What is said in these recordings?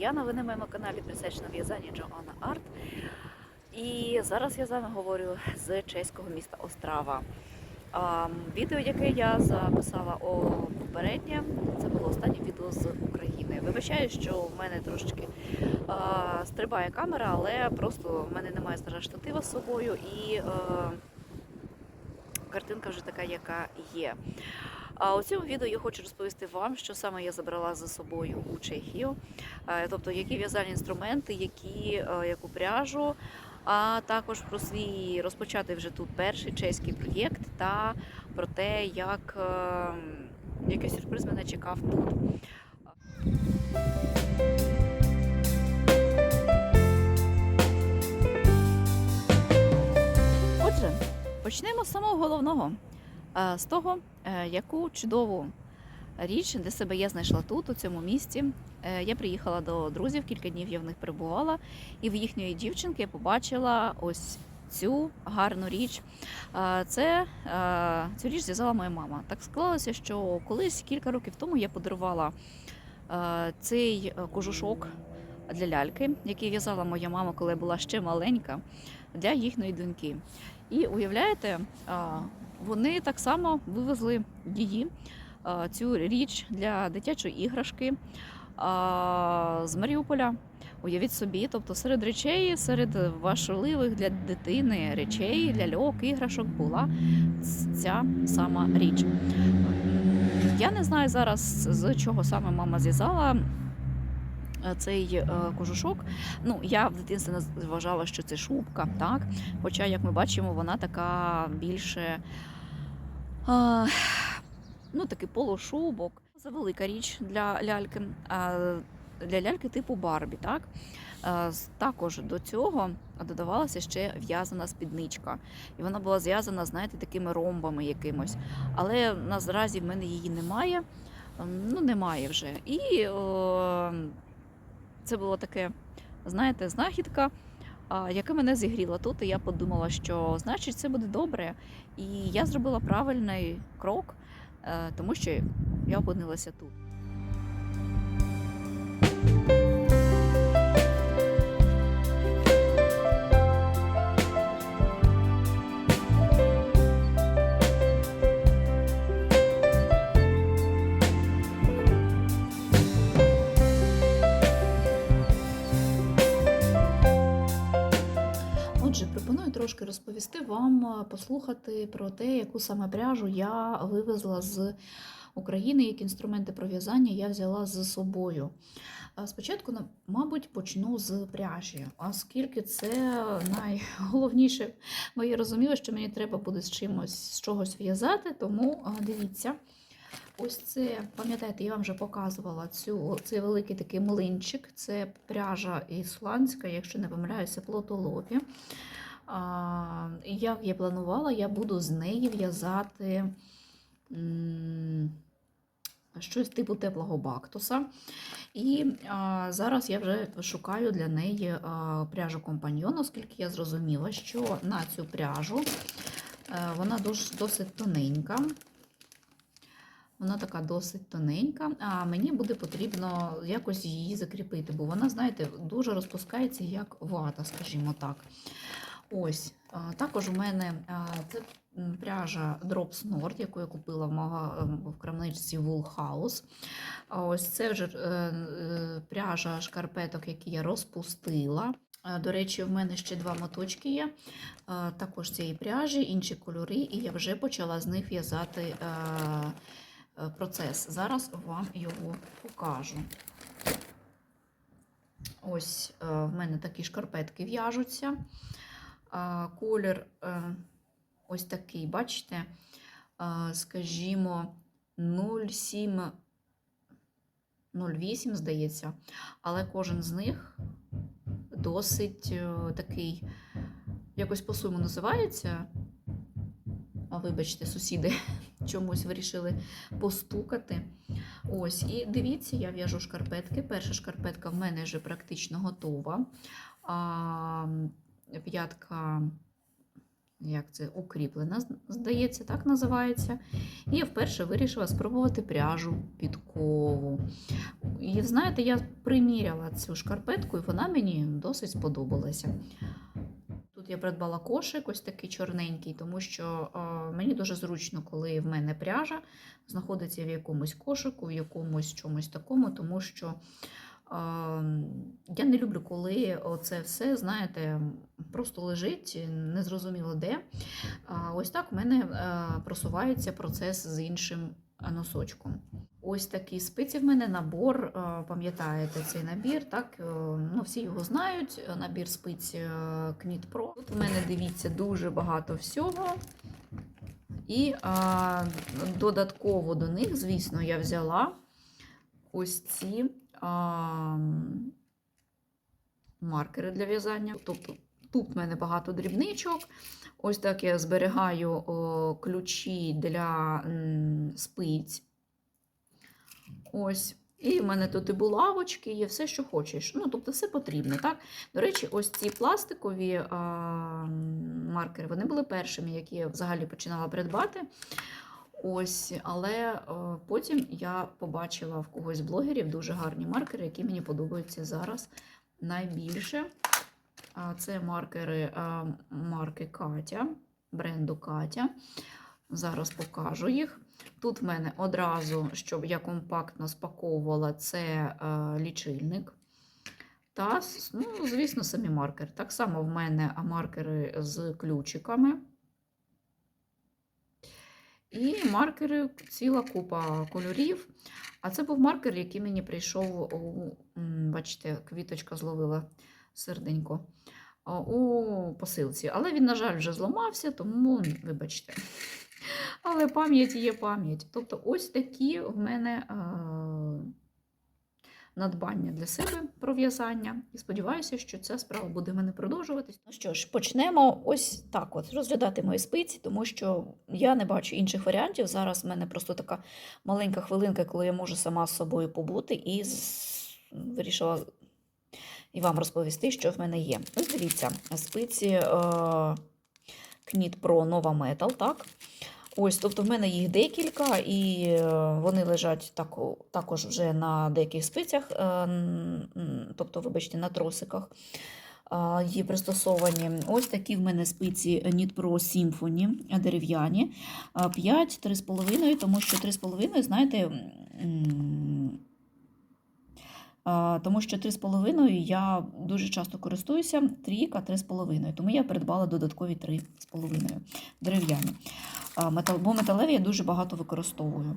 Яна. Ви на моєму каналі присвячено в'язанню Джоанна Арт. І зараз я з вами говорю з чеського міста Острава. Відео, яке я записала попереднє, це було останнє відео з України. Вибачаю, що в мене трошечки стрибає камера, але просто в мене немає зараз штатива з собою і е, картинка вже така, яка є. А у цьому відео я хочу розповісти вам, що саме я забрала за собою у Чехію, Е, тобто які в'язальні інструменти, які, е, яку пряжу, а також про свій розпочати вже тут перший чеський проєкт та про те, як е, який сюрприз мене чекав тут. Отже, почнемо з самого головного. З того, е, яку чудову річ для себе я знайшла тут, у цьому місті. Е, Я приїхала до друзів, кілька днів я в них перебувала, і в їхньої дівчинки я побачила ось цю гарну річ. Це цю річ зв'язала моя мама. Так склалося, що колись кілька років тому я подарувала цей е, кожушок для ляльки, який в'язала моя мама, коли я була ще маленька, для їхньої доньки. І уявляєте, вони так само вивезли її, цю річ для дитячої іграшки з Маріуполя. Уявіть собі, тобто серед речей, серед важливих для дитини речей, ляльок, іграшок була ця сама річ. Я не знаю зараз, з чого саме мама зв'язала цей е, кожушок. Ну, я в дитинстві вважала, що це шубка, так? Хоча, як ми бачимо, вона така більше ну, такий полушубок. Це велика річ для ляльки. Для ляльки типу Барбі, так? Також до цього додавалася ще в'язана спідничка. І вона була зв'язана, знаєте, такими ромбами якимось. Але наразі в мене її немає. Ем, Ну, немає вже. І о, це було таке, знаєте, знахідка, яка мене зігріла тут. І я подумала, що значить це буде добре. І я зробила правильний крок, е, тому що я опинилася тут. Трошки розповісти вам, е, послухати про те, яку саме пряжу я вивезла з України, які інструменти про в'язання я взяла з собою. Е, Спочатку, мабуть, почну з пряжі, оскільки це найголовніше, бо я розуміла, що мені треба буде з чимось з чогось в'язати, тому е, дивіться. Ось це, пам'ятаєте, я вам вже показувала цю, цей великий такий млинчик. Це пряжа ісландська, якщо не помиляюся, плотолобі. А, як я планувала, я буду з неї в'язати щось типу теплого бактуса. І а, зараз я вже шукаю для неї а, пряжу компаньйон, оскільки я зрозуміла, що на цю пряжу е, вона дос- досить тоненька. Вона така досить тоненька, а мені буде потрібно якось її закріпити, бо вона, знаєте, дуже розпускається як вата, скажімо так. Ось. Також у мене це пряжа Drops Nord, яку я купила в, мага, ем, в крамничці Wool House. Ось це вже е, е, пряжа шкарпеток, які я розпустила. До речі, в мене ще два моточки є, також цієї пряжі, інші кольори, і я вже почала з них в'язати е, процес. Зараз вам його покажу. Ось в мене такі шкарпетки в'яжуться. Колір е, ось такий, бачите, скажімо, 0,7, 0,8, здається, але кожен з них досить е, такий, якось по-своєму називається. А вибачте, сусіди чомусь вирішили постукати. Ось, і дивіться, я в'яжу шкарпетки. Перша шкарпетка в мене вже практично готова. П'ятка, як це, укріплена, здається, так називається. І я вперше вирішила спробувати пряжу підкову. І знаєте, я приміряла цю шкарпетку, і вона мені досить сподобалася. Тут я придбала кошик, ось такий чорненький, тому що е, мені дуже зручно, коли в мене пряжа знаходиться в якомусь кошику, в якомусь чомусь такому, тому що я не люблю, коли оце все, знаєте, просто лежить, незрозуміло де. Ось так в мене е, просувається процес з іншим носочком. Ось такі спиці в мене набор. е, Пам'ятаєте цей набір? Так, е, ну, всі його знають. е, Набір спиць е, Knit Pro. Тут в мене дивіться дуже багато всього. І а, додатково до них, звісно, я взяла ось ці маркери для в'язання. Тобто тут в мене багато дрібничок. Ось так я зберігаю о, ключі для м, спиць. Ось. І в мене тут і булавочки, є все, що хочеш. Ну, тобто, все потрібно. так? До речі, ось ці пластикові а, маркери, вони були першими, які я взагалі починала придбати. Ось, але е, потім я побачила в когось з блогерів дуже гарні маркери, які мені подобаються зараз найбільше. Це маркери а, марки Катя, бренду Катя. Зараз покажу їх. Тут в мене одразу, щоб я компактно спаковувала, це е, лічильник. Та, ну, звісно, самі маркери. Так само в мене маркери з ключиками. І маркери ціла купа кольорів. А це був маркер, який мені прийшов у, бачите, квіточка зловила серденько у посилці. Але він, на жаль, вже зламався, тому вибачте. Але пам'ять є пам'ять. Тобто, ось такі в мене надбання для себе про в'язання. І сподіваюся, що ця справа буде в мене продовжуватись. Ну що ж, почнемо ось так: от розглядати мої спиці, тому що я не бачу інших варіантів. Зараз в мене просто така маленька хвилинка, коли я можу сама з собою побути, і вирішила і вам розповісти, що в мене є. Ось дивіться, спиці е, Knit Pro Nova Metal, так? Ось, тобто в мене їх декілька, і е, вони лежать так, також вже на деяких спицях, е, тобто, вибачте, на тросиках. Є пристосовані. Ось такі в мене спиці Knit Pro Symphony дерев'яні. 5, 3,5, тому що 3,5, знаєте, тому що 3,5 я дуже часто користуюся, трійка 3,5, тому я придбала додаткові 3,5 дерев'яні. Бо металеві я дуже багато використовую.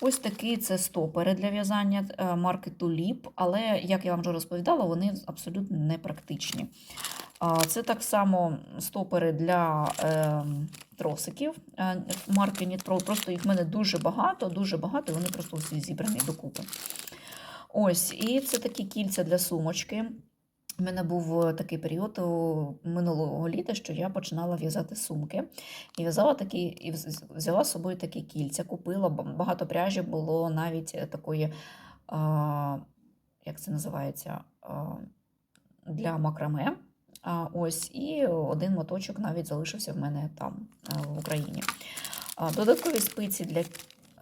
Ось такий це стопери для в'язання е, марки Tulip, але, як я вам вже розповідала, вони абсолютно не практичні. А, Це так само стопери для е, тросиків марки Nitro. Просто їх в мене дуже багато, дуже багато, і вони просто всі зібрані докупи. Ось, і це такі кільця для сумочки. У мене був е, такий період минулого літа, що я починала в'язати сумки. І в'язала такі, і взяла з собою такі кільця, купила. ба- Багато пряжі було навіть е, такої, а, як це називається, а, для макраме. А, ось, і один моточок навіть залишився в мене там, а, в Україні. А, додаткові спиці для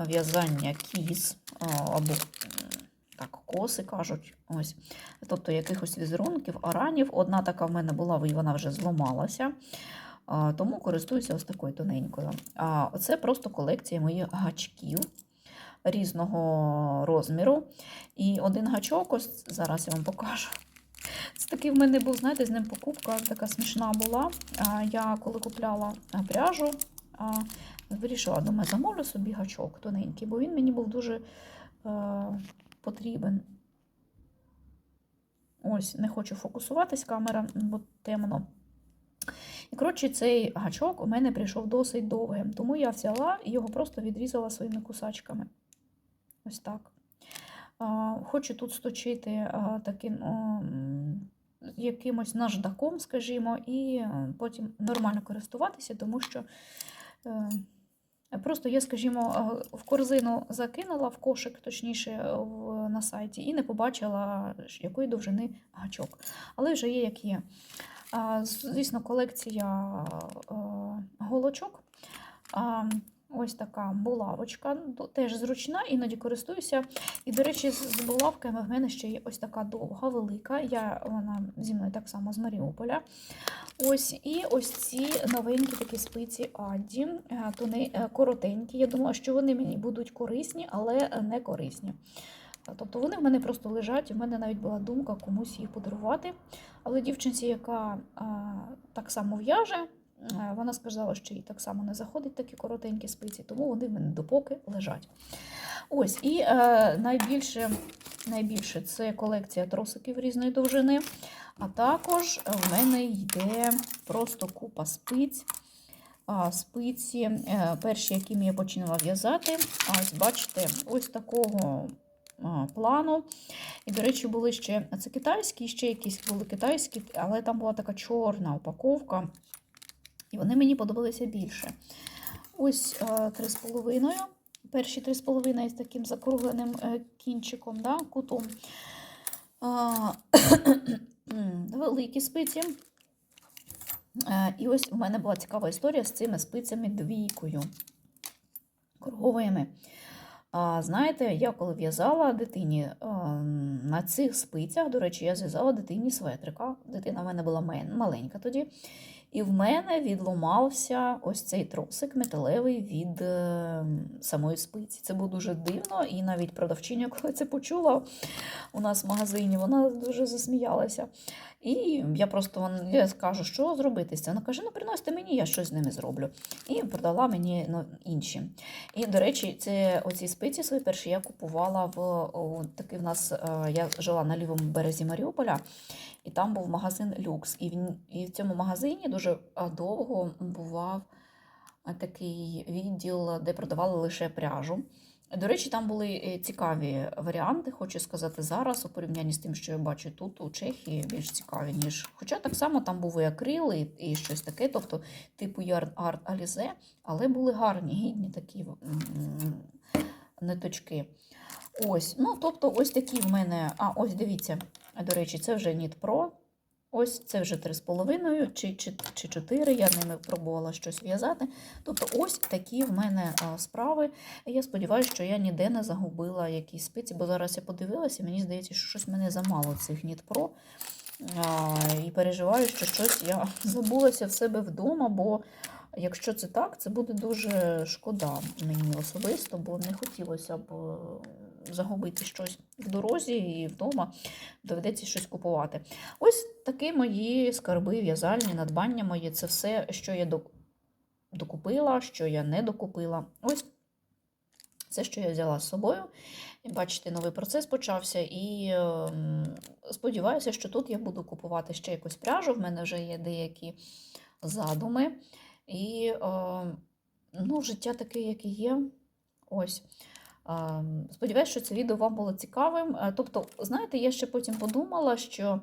в'язання кіз або так, коси кажуть. Ось. Тобто якихось візерунків, аранів. Одна така в мене була, і вона вже зламалася. Тому користуюся ось такою тоненькою. А це просто колекція моїх гачків різного розміру. І один гачок, ось зараз я вам покажу. Це такий в мене був, знаєте, з ним покупка така смішна була. Я коли купляла пряжу, вирішила, думаю, замовлю собі гачок тоненький, бо він мені був дуже е, потрібен. Ось, не хочу фокусуватись камера, бо темно. І, коротше, цей гачок у мене прийшов досить довгим, тому я взяла і його просто відрізала своїми кусачками. Ось так. Хочу тут сточити таким якимось наждаком, скажімо, і потім нормально користуватися, тому що е, просто я, скажімо, в корзину закинула в кошик, точніше, в, на сайті, і не побачила, якої довжини гачок. Але вже є, як є. Звісно, колекція голочок. Ось така булавочка, теж зручна, іноді користуюся. І, до речі, з булавками в мене ще є ось така довга, велика. Я, вона зі мною так само з Маріуполя. Ось, і ось ці новенькі такі спиці Адді, е, тони е, коротенькі. Я думала, що вони мені будуть корисні, але не корисні. Тобто вони в мене просто лежать, і в мене навіть була думка комусь їх подарувати. Але дівчинці, яка а, так само в'яже, вона сказала, що їй так само не заходить такі коротенькі спиці, тому вони в мене допоки лежать. Ось, і е, найбільше, найбільше це колекція тросиків різної довжини. А також в мене йде просто купа спиць. Спиці, е, перші, якими я починала в'язати, ось бачите, ось такого плану. І, до речі, були ще це китайські, ще якісь були китайські, але там була така чорна упаковка. І вони мені подобалися більше. Ось е, три з половиною. Перші три з таким закругленим е, кінчиком, да, кутом. Великі спиці. Е, І ось у мене була цікава історія з цими спицями двійкою круговими. А, знаєте, я коли в'язала дитині на цих спицях, до речі, я зв'язала дитині светрика. Дитина в мене була маленька тоді. І в мене відломався ось цей тросик металевий від е, самої спиці. Це було дуже дивно, і навіть продавчиня, коли це почула у нас в магазині, вона дуже засміялася. І я просто я скажу, що зробити з цим. Вона каже: ну приносите мені, я щось з ними зроблю. І продала мені ну, інші. І, до речі, це оці спиці свої перші я купувала в о, такий в нас. е, Я жила на лівому березі Маріуполя, і там був магазин Люкс. І в, і в цьому магазині дуже довго бував такий відділ, де продавали лише пряжу. До речі, там були е, цікаві варіанти, хочу сказати зараз, у порівнянні з тим, що я бачу тут, у Чехії, більш цікаві, ніж. Хоча так само там був і акрил, і, і щось таке, тобто типу Art Alize, але були гарні, гідні такі ниточки. Ось, ну, тобто, ось такі в мене. А, ось дивіться, до речі, це вже Knit Pro. Ось це вже 3,5 чи, чи, чи 4, я ними пробувала щось в'язати. Тобто, ось такі в мене справи. І я сподіваюся, що я ніде не загубила якісь спиці, бо зараз я подивилася, мені здається, що щось мене замало цих Knit Pro. А, і переживаю, що щось я забулася в себе вдома, бо якщо це так, це буде дуже шкода мені особисто, бо не хотілося б загубити щось в дорозі і вдома доведеться щось купувати. Ось такі мої скарби, в'язальні, надбання мої це все, що я докупила, що я не докупила. Ось це, що я взяла з собою. Бачите, новий процес почався. І ем, сподіваюся, що тут я буду купувати ще якусь пряжу. В мене вже є деякі задуми. І ем, ну, життя таке, яке є. Ось. Ем, Сподіваюся, що це відео вам було цікавим. Е, Тобто, знаєте, я ще потім подумала, що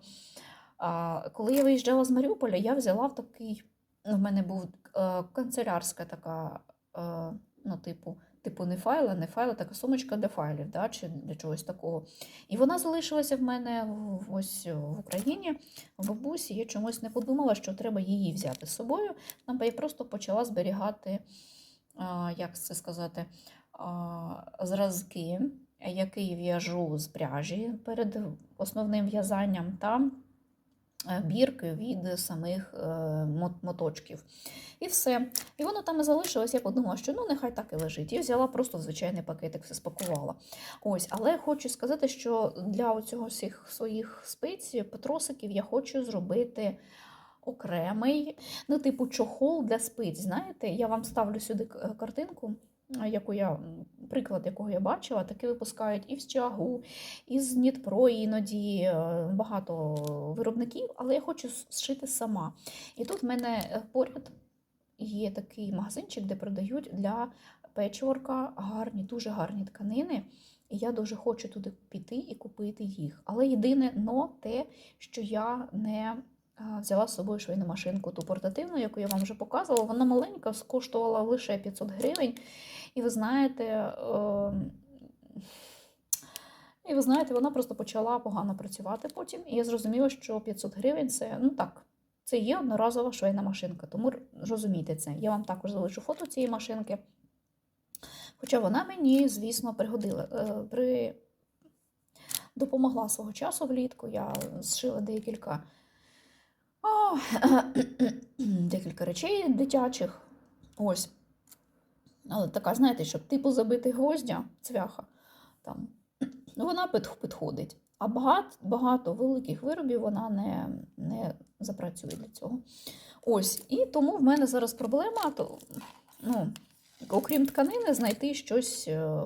коли я виїжджала з Маріуполя, я взяла в такий. ну, В мене був е, канцелярська така, е, ну, типу, типу не файла, не файла, така сумочка для файлів, да, чи для чогось такого. І вона залишилася в мене ось в Україні, в бабусі. Я чомусь не подумала, що треба її взяти з собою. Там я просто почала зберігати, як це сказати, зразки, які в'яжу з пряжі перед основним в'язанням, та е, бірки від самих е, моточків. І все. І воно там і залишилось. Я подумала, що ну нехай так і лежить. І взяла просто звичайний пакетик, все спакувала. Ось, але хочу сказати, що для оцього всіх своїх спиць, патросиків я хочу зробити. Окремий, ну, типу, чохол для спиць. Знаєте, я вам ставлю сюди картинку, яку я, приклад якого я бачила, таки випускають і в Чагу, і з Нітпро іноді е, багато виробників, але я хочу зшити сама. І тут в мене е, поряд є такий магазинчик, де продають для печворка гарні, дуже гарні тканини. І я дуже хочу туди піти і купити їх. Але єдине но те, що я не взяла з собою швейну машинку ту портативну, яку я вам вже показувала. Вона маленька, коштувала лише 500 гривень. І ви знаєте, ем, і ви знаєте, вона просто почала погано працювати потім. І я зрозуміла, що 500 гривень це ну так. Це є одноразова швейна машинка, тому розумійте це. Я вам також залишу фото цієї машинки. Хоча вона мені, звісно, пригодила, е, при... допомогла свого часу влітку. Я зшила декілька, о, декілька речей дитячих. Ось. Але така, знаєте, щоб типу забити гвоздя, цвяха, там, ну, вона підходить. А багато, багато великих виробів вона не, не запрацює для цього. Ось, і тому в мене зараз проблема, то, ну, окрім тканини, знайти щось, е,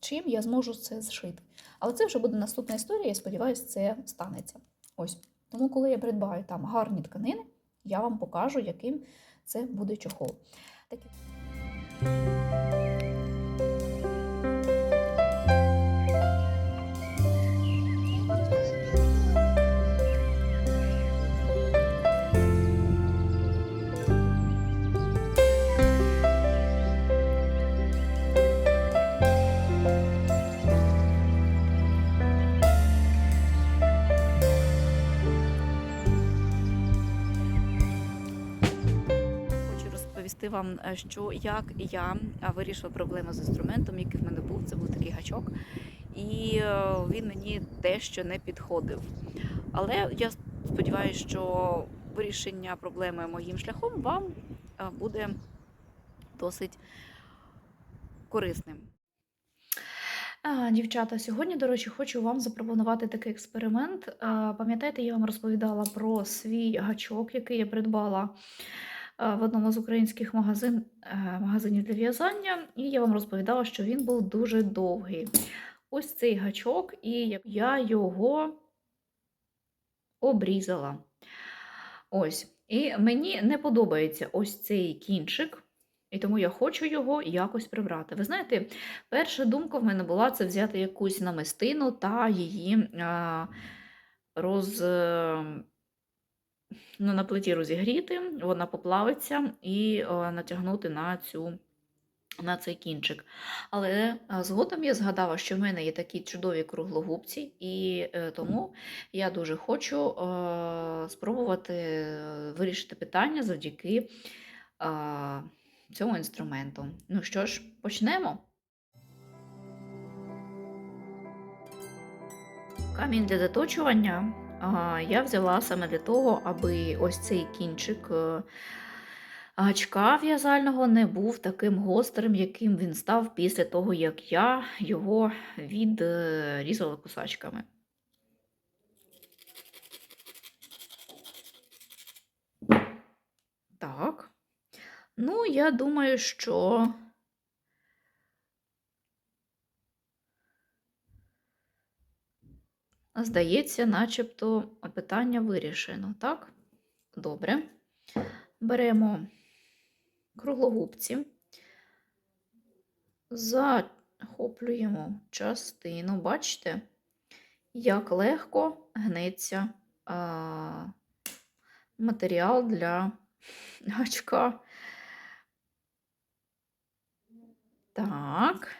чим я зможу це зшити. Але це вже буде наступна історія, я сподіваюся, це станеться. Ось. Тому, коли я придбаю там гарні тканини, я вам покажу, яким це буде чохол. Такі... розповісти вам, е, що як я вирішила проблему з інструментом, який в мене був. Це був такий гачок, і е, він мені дещо не підходив. Але я сподіваюся, що вирішення проблеми моїм шляхом вам е, буде досить корисним. Дівчата, сьогодні, до речі, хочу вам запропонувати такий експеримент. Пам'ятаєте, я вам розповідала про свій гачок, який я придбала в одному з українських магазин, е, магазинів для в'язання, і я вам розповідала, що він був дуже довгий. Ось цей гачок, і я його обрізала. Ось. І мені не подобається ось цей кінчик. І тому я хочу його якось прибрати. Ви знаєте, перша думка в мене була це взяти якусь намистину та її а, роз, е, ну, на плиті розігріти, вона поплавиться і а, натягнути на, цю, на цей кінчик. Але згодом я згадала, що в мене є такі чудові круглогубці, і е, тому я дуже хочу е, спробувати е, вирішити питання завдяки. Цьому інструменту. Ну що ж, почнемо. Камінь для заточування я взяла саме для того, аби ось цей кінчик е, гачка в'язального не був таким гострим, яким він став після того, як я його відрізала кусачками. Так. Ну, я думаю, що здається, начебто питання вирішено, так? Добре. Беремо круглогубці, захоплюємо частину, бачите, як легко гнеться а, матеріал для гачка. Так.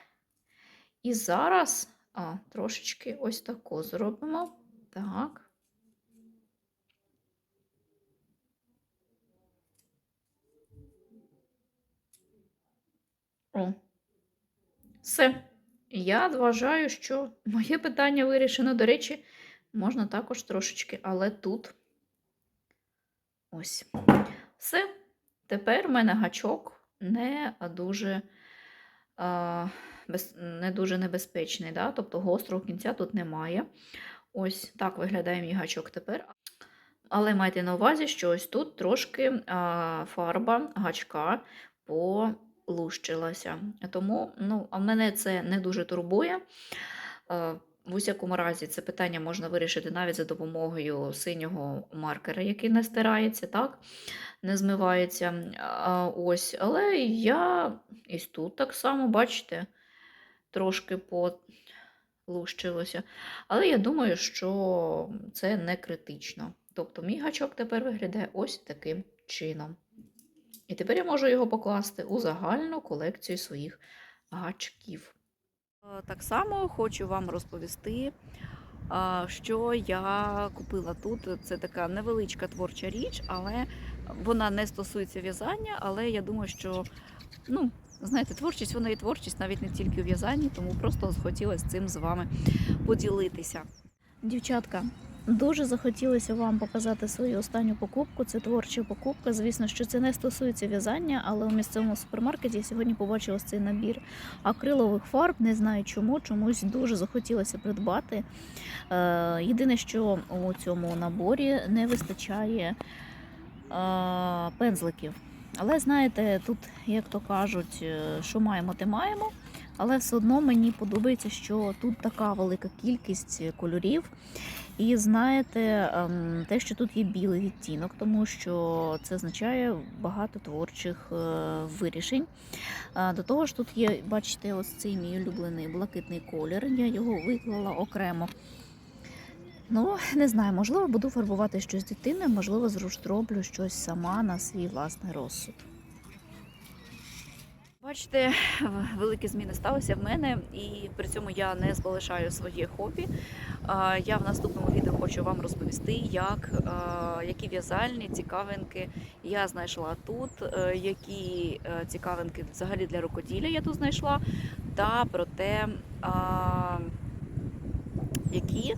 І зараз а, трошечки ось тако зробимо. Так. О. Все. Я вважаю, що моє питання вирішено. До речі, можна також трошечки, але тут ось. Все. Тепер в мене гачок не дуже а, без, не дуже небезпечний, да? тобто гострого кінця тут немає. Ось так виглядає мій гачок тепер. Але майте на увазі, що ось тут трошки а, фарба гачка полущилася. Тому ну, а мене це не дуже турбує. А, в усякому разі, це питання можна вирішити навіть за допомогою синього маркера, який не стирається, так? не змивається. А, ось. Але я і тут так само, бачите, трошки полущилося. Але я думаю, що це не критично. Тобто мій гачок тепер виглядає ось таким чином. І тепер я можу його покласти у загальну колекцію своїх гачків. Е, Так само хочу вам розповісти, що я купила тут. Це така невеличка творча річ, але вона не стосується в'язання, але я думаю, що ну, Знаєте, творчість вона і творчість, навіть не тільки у в'язанні, тому просто захотілося цим з вами поділитися. Дівчатка, дуже захотілося вам показати свою останню покупку. Це творча покупка. Звісно, що це не стосується в'язання, але у місцевому супермаркеті я сьогодні побачила цей набір акрилових фарб. Не знаю чому, чомусь дуже захотілося придбати. Е, єдине, що у цьому наборі не вистачає е, пензликів. Але знаєте, тут, як то кажуть, е, що маємо, те маємо. Але все одно мені подобається, що тут така велика кількість кольорів. І знаєте, ем, те, що тут є білий відтінок, тому що це означає багато творчих е, вирішень. До того ж, тут є, бачите, ось цей мій улюблений блакитний колір. Я його виклала окремо. Ну, не знаю, можливо, буду фарбувати щось дитини, можливо, зроблю щось сама на свій власний розсуд. Бачите, великі зміни сталися в мене, і при цьому я не залишаю своє хобі. Я в наступному відео хочу вам розповісти, як, які в'язальні цікавинки я знайшла тут, е, які е, цікавинки взагалі для рукоділля я тут знайшла, та про те, які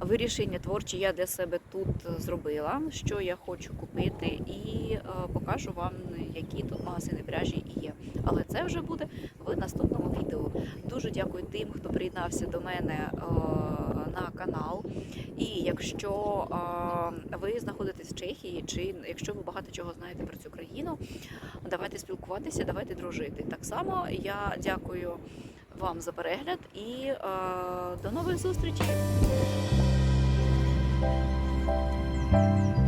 вирішення творчі я для себе тут зробила, що я хочу купити, і е, покажу вам, які тут магазини пряжі є. Але це вже буде в наступному відео. Дуже дякую тим, хто приєднався до мене е, на канал. І якщо е, ви знаходитесь в Чехії, чи якщо ви багато чого знаєте про цю країну, давайте спілкуватися, давайте дружити. Так само я дякую вам за перегляд і е, до нових зустрічей. Thank you.